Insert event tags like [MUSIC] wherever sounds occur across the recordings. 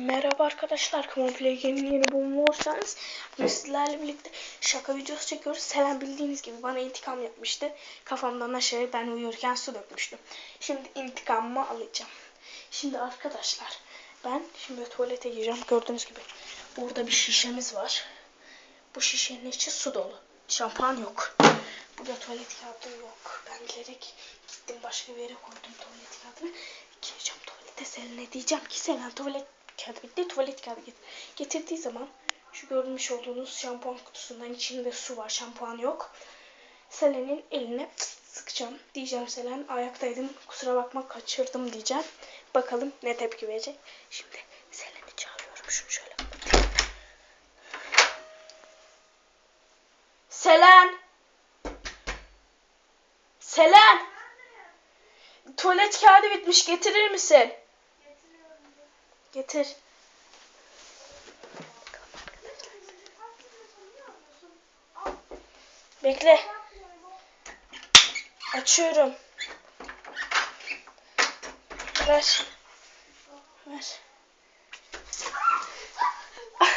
Merhaba arkadaşlar, Kamuflage'nin yeni bölümüne hoş geldiniz. Bugün sizlerle birlikte şaka videosu çekiyoruz. Selen bildiğiniz gibi bana intikam yapmıştı. Kafamdan aşağıya ben uyurken su dökmüştüm. Şimdi intikamımı alacağım. Şimdi arkadaşlar, ben şimdi tuvalete gireceğim. Gördüğünüz gibi burada bir şişemiz var. Bu şişenin içi su dolu. Şampuan yok. Burada tuvalet kağıdı yok. Ben bilerek gittim başka bir yere koydum tuvalet kağıdını. Gireceğim tuvalete Selen'e diyeceğim ki Selen tuvalet kağıdı. Tuvalet kağıdı get getirdiği zaman şu görmüş olduğunuz şampuan kutusundan içinde su var. Şampuan yok. Selen'in eline sıkacağım. Diyeceğim Selen ayaktaydım. Kusura bakma kaçırdım diyeceğim. Bakalım ne tepki verecek. Şimdi Selen'i çağırıyorum. Şunu şöyle. Selen! Selen! Tuvalet kağıdı bitmiş. Getirir misin? Getir. Bekle. Açıyorum. Ver. Ver. [LAUGHS]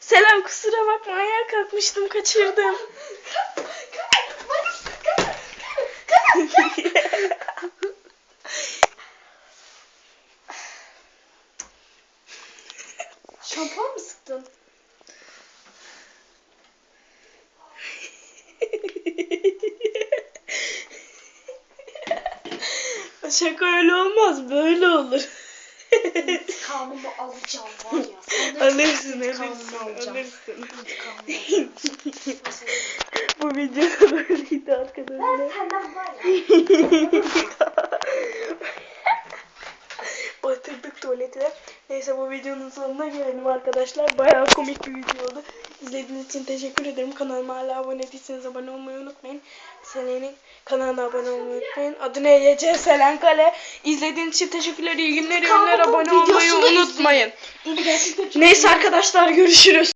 Selam kusura bakma ayağa kalkmıştım kaçırdım. [LAUGHS] Şampuan mı sıktın? Şaka öyle olmaz, böyle olur. İntikamımı alacağım var ya. Senden alırsın, alırsın, alırsın. İntikamımı Bu video böyleydi arkadaşlar. Ben senden var ya. [LAUGHS] Batırdık tuvaletine. Neyse bu videonun sonuna gelelim arkadaşlar. Bayağı komik bir video oldu. İzlediğiniz için teşekkür ederim. Kanalıma hala abone değilseniz abone olmayı unutmayın. Selen'in kanalına abone olmayı unutmayın. Adı ne? Yece Selen Kale. İzlediğiniz için teşekkürler. İyi günler. iyi günler. Abone olmayı unutmayın. Neyse arkadaşlar görüşürüz.